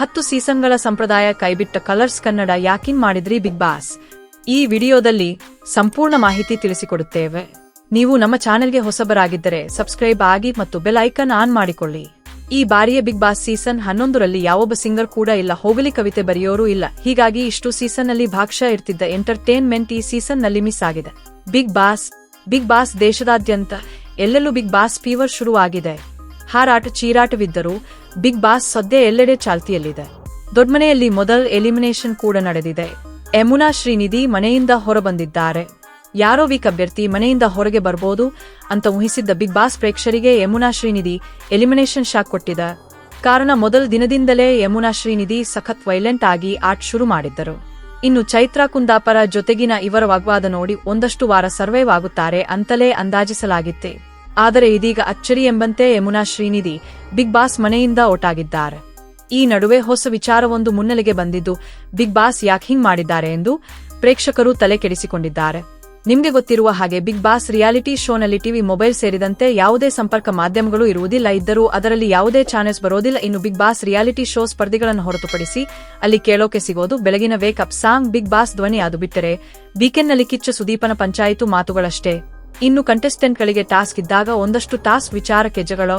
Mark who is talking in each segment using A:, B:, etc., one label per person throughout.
A: ಹತ್ತು ಸೀಸನ್ಗಳ ಸಂಪ್ರದಾಯ ಕೈಬಿಟ್ಟ ಕಲರ್ಸ್ ಕನ್ನಡ ಯಾಕಿನ್ ಮಾಡಿದ್ರಿ ಬಿಗ್ ಬಾಸ್? ಈ ವಿಡಿಯೋದಲ್ಲಿ ಸಂಪೂರ್ಣ ಮಾಹಿತಿ ತಿಳಿಸಿಕೊಡುತ್ತೇವೆ. ನೀವು ನಮ್ಮ ಚಾನೆಲ್ಗೆ ಹೊಸಬರಾಗಿದ್ದರೆ ಸಬ್ಸ್ಕ್ರೈಬ್ ಆಗಿ ಮತ್ತು ಬೆಲ್ ಐಕನ್ ಆನ್ ಮಾಡಿಕೊಳ್ಳಿ. ಈ ಬಾರಿಯ ಬಿಗ್ ಬಾಸ್ ಸೀಸನ್ ಹನ್ನೊಂದರಲ್ಲಿ ಯಾವೊಬ್ಬ ಸಿಂಗರ್ ಕೂಡ ಇಲ್ಲ ಹೋಗಲಿ ಕವಿತೆ ಬರೆಯೋರು ಇಲ್ಲ. ಹೀಗಾಗಿ ಇಷ್ಟು ಸೀಸನ್ನಲ್ಲಿ ಭಾಗಶಃ ಇರ್ತಿದ್ದ ಎಂಟರ್ಟೈನ್ಮೆಂಟ್ ಈ ಸೀಸನ್ನಲ್ಲಿ ಮಿಸ್ ಆಗಿದೆ. ಬಿಗ್ ಬಾಸ್ ಬಿಗ್ ಬಾಸ್ ದೇಶದಾದ್ಯಂತ ಎಲ್ಲೆಲ್ಲೂ ಬಿಗ್ ಬಾಸ್ ಫೀವರ್ ಶುರುವಾಗಿದೆ. ಹಾರಾಟ ಚೀರಾಟವಿದ್ದರೂ ಬಿಗ್ ಬಾಸ್ ಸದ್ಯ ಎಲ್ಲೆಡೆ ಚಾಲ್ತಿಯಲ್ಲಿದೆ. ದೊಡ್ಮನೆಯಲ್ಲಿ ಮೊದಲ ಎಲಿಮಿನೇಷನ್ ಕೂಡ ನಡೆದಿದೆ. ಯಮುನಾ ಶ್ರೀನಿಧಿ ಮನೆಯಿಂದ ಹೊರಬಂದಿದ್ದಾರೆ. ಯಾರೋ ವೀಕ್ ಅಭ್ಯರ್ಥಿ ಮನೆಯಿಂದ ಹೊರಗೆ ಬರ್ಬೋದು ಅಂತ ಊಹಿಸಿದ್ದ ಬಿಗ್ ಬಾಸ್ ಪ್ರೇಕ್ಷರಿಗೆ ಯಮುನಾ ಶ್ರೀನಿಧಿ ಎಲಿಮಿನೇಷನ್ ಶಾಕ್ ಕೊಟ್ಟಿದೆ. ಕಾರಣ ಮೊದಲ ದಿನದಿಂದಲೇ ಯಮುನಾ ಶ್ರೀನಿಧಿ ಸಖತ್ ವೈಲೆಂಟ್ ಆಗಿ ಆಟ ಶುರು ಮಾಡಿದ್ದರು. ಇನ್ನು ಚೈತ್ರಾ ಕುಂದಾಪರ ಜೊತೆಗಿನ ಇವರ ವಾಗ್ವಾದ ನೋಡಿ ಒಂದಷ್ಟು ವಾರ ಸರ್ವೈವ್ ಆಗುತ್ತಾರೆ ಅಂತಲೇ ಅಂದಾಜಿಸಲಾಗಿತ್ತೆ. ಆದರೆ ಇದೀಗ ಅಚ್ಚರಿ ಎಂಬಂತೆ ಯಮುನಾ ಶ್ರೀನಿಧಿ ಬಿಗ್ ಬಾಸ್ ಮನೆಯಿಂದ ಒಟ್ಟಾಗಿದ್ದಾರೆ. ಈ ನಡುವೆ ಹೊಸ ವಿಚಾರವೊಂದು ಮುನ್ನೆಲೆಗೆ ಬಂದಿದ್ದು, ಬಿಗ್ ಬಾಸ್ ಯಾಕೆ ಹಿಂಗ್ ಮಾಡಿದ್ದಾರೆ ಎಂದು ಪ್ರೇಕ್ಷಕರು ತಲೆ ಕೆಡಿಸಿಕೊಂಡಿದ್ದಾರೆ. ನಿಮಗೆ ಗೊತ್ತಿರುವ ಹಾಗೆ ಬಿಗ್ ಬಾಸ್ ರಿಯಾಲಿಟಿ ಶೋನಲ್ಲಿ ಟಿವಿ ಮೊಬೈಲ್ ಸೇರಿದಂತೆ ಯಾವುದೇ ಸಂಪರ್ಕ ಮಾಧ್ಯಮಗಳು ಇರುವುದಿಲ್ಲ. ಇದ್ದರೂ ಅದರಲ್ಲಿ ಯಾವುದೇ ಚಾನೆಲ್ಸ್ ಬರೋದಿಲ್ಲ. ಇನ್ನು ಬಿಗ್ ಬಾಸ್ ರಿಯಾಲಿಟಿ ಶೋ ಸ್ಪರ್ಧಿಗಳನ್ನು ಹೊರತುಪಡಿಸಿ ಅಲ್ಲಿ ಕೇಳೋಕೆ ಸಿಗೋದು ಬೆಳಗಿನ wake up song Bigg Boss ಧ್ವನಿ ಅದು ಬಿಟ್ಟರೆ ವೀಕೆಂಡ್ನಲ್ಲಿ ಕಿಚ್ಚ ಸುದೀಪನ ಪಂಚಾಯಿತು ಮಾತುಗಳಷ್ಟೇ. ಇನ್ನು ಕಂಟೆಸ್ಟೆಂಟ್ಗಳಿಗೆ ಟಾಸ್ಕ್ ಇದ್ದಾಗ ಒಂದಷ್ಟು ಟಾಸ್ಕ್ ವಿಚಾರಕ್ಕೆ ಜಗಳ,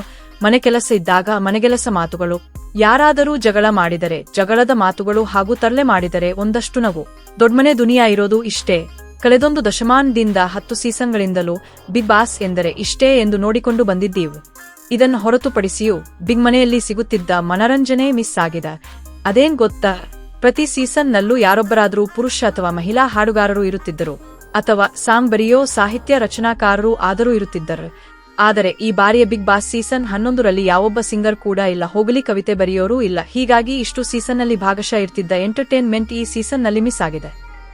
A: ಮನೆ ಕೆಲಸ ಇದ್ದಾಗ ಮನೆಗೆಲಸ ಮಾತುಗಳು. ಯಾರಾದರೂ ಜಗಳ ಮಾಡಿದರೆ, ಜಗಳದ ಮಾತುಗಳು ಹಾಗೂ ತರಲೆ ಮಾಡಿದರೆ ಒಂದಷ್ಟು ನಗು. ದೊಡ್ಮನೆ ದುನಿಯಾ ಇರೋದು ಇಷ್ಟೇ. ಕಳೆದೊಂದು ದಶಮಾನದಿಂದ ಹತ್ತು ಸೀಸನ್ಗಳಿಂದಲೂ ಬಿಗ್ ಬಾಸ್ ಎಂದರೆ ಇಷ್ಟೇ ಎಂದು ನೋಡಿಕೊಂಡು ಬಂದಿದ್ದೀವು. ಇದನ್ನು ಹೊರತುಪಡಿಸಿಯೂ ಬಿಗ್ ಮನೆಯಲ್ಲಿ ಸಿಗುತ್ತಿದ್ದ ಮನರಂಜನೆ ಮಿಸ್ ಆಗಿದೆ. ಅದೇನ್ ಗೊತ್ತಾ? ಪ್ರತಿ ಸೀಸನ್ನಲ್ಲೂ ಯಾರೊಬ್ಬರಾದರೂ ಪುರುಷ ಅಥವಾ ಮಹಿಳಾ ಹಾಡುಗಾರರು ಇರುತ್ತಿದ್ದರು. ಅಥವಾ ಸಾಂಗ್ ಬರೆಯೋ ಸಾಹಿತ್ಯ ರಚನಾಕಾರರು ಆದರೂ ಇರುತ್ತಿದ್ದರು. ಆದರೆ ಈ ಬಾರಿಯ ಬಿಗ್ ಬಾಸ್ ಸೀಸನ್ ಹನ್ನೊಂದರಲ್ಲಿ ಯಾವೊಬ್ಬ ಸಿಂಗರ್ ಕೂಡ ಇಲ್ಲ, ಹೋಗಲಿ ಕವಿತೆ ಬರೆಯೋರೂ ಇಲ್ಲ. ಹೀಗಾಗಿ ಇಷ್ಟು ಸೀಸನ್ನಲ್ಲಿ ಭಾಗಶಃ ಇರ್ತಿದ್ದ ಎಂಟರ್ಟೈನ್ಮೆಂಟ್ ಈ ಸೀಸನ್ನಲ್ಲಿ ಮಿಸ್ ಆಗಿದೆ.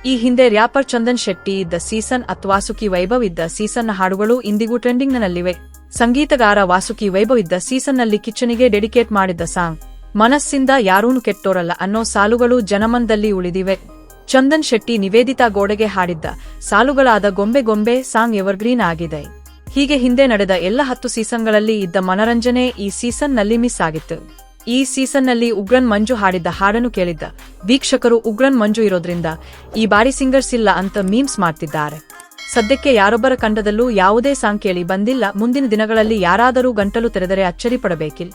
A: ಈ ಹಿಂದೆ ರ್ಯಾಪರ್ ಚಂದನ್ ಶೆಟ್ಟಿ ಇದ್ದ ಸೀಸನ್ ಅಥವಾ ಸುಖಿ ವೈಭವ್ ಇದ್ದ ಸೀಸನ್ನ ಹಾಡುಗಳು ಇಂದಿಗೂ ಟ್ರೆಂಡಿಂಗ್ನಲ್ಲಿವೆ. ಸಂಗೀತಗಾರ ವಾಸುಕಿ ವೈಭವ್ ಇದ್ದ ಸೀಸನ್ನಲ್ಲಿ ಕಿಚ್ಚನಿಗೆ ಡೆಡಿಕೇಟ್ ಮಾಡಿದ್ದ ಸಾಂಗ್, ಮನಸ್ಸಿಂದ ಯಾರೂನು ಕೆಟ್ಟೋರಲ್ಲ ಅನ್ನೋ ಸಾಲುಗಳು ಜನಮನದಲ್ಲಿ ಉಳಿದಿವೆ. ಚಂದನ್ ಶೆಟ್ಟಿ ನಿವೇದಿತಾ ಗೋಡೆಗೆ ಹಾಡಿದ್ದ ಸಾಲುಗಳಾದ ಗೊಂಬೆ ಗೊಂಬೆ ಸಾಂಗ್ ಎವರ್ಗ್ರೀನ್ ಆಗಿದೆ. ಹೀಗೆ ಹಿಂದೆ ನಡೆದ ಎಲ್ಲ ಹತ್ತು ಸೀಸನ್ಗಳಲ್ಲಿ ಇದ್ದ ಮನರಂಜನೆ ಈ ಸೀಸನ್ನಲ್ಲಿ ಮಿಸ್ ಆಗಿತ್ತು. ಈ ಸೀಸನ್ನಲ್ಲಿ ಉಗ್ರನ್ ಮಂಜು ಹಾಡಿದ್ದ ಹಾಡನ್ನು ಕೇಳಿದ್ದ ವೀಕ್ಷಕರು ಉಗ್ರನ್ ಮಂಜು ಇರೋದ್ರಿಂದ ಈ ಬಾರಿ ಸಿಂಗರ್ಸ್ ಇಲ್ಲ ಅಂತ ಮೀಮ್ಸ್ ಮಾಡ್ತಿದ್ದಾರೆ. ಸದ್ಯಕ್ಕೆ ಯಾರೊಬ್ಬರ ಕಂಡದಲ್ಲೂ ಯಾವುದೇ ಸಾಂಗ್ ಕೇಳಿ ಬಂದಿಲ್ಲ. ಮುಂದಿನ ದಿನಗಳಲ್ಲಿ ಯಾರಾದರೂ ಗಂಟಲು ತೆರೆದರೆ ಅಚ್ಚರಿ ಪಡಬೇಕಿಲ್ಲ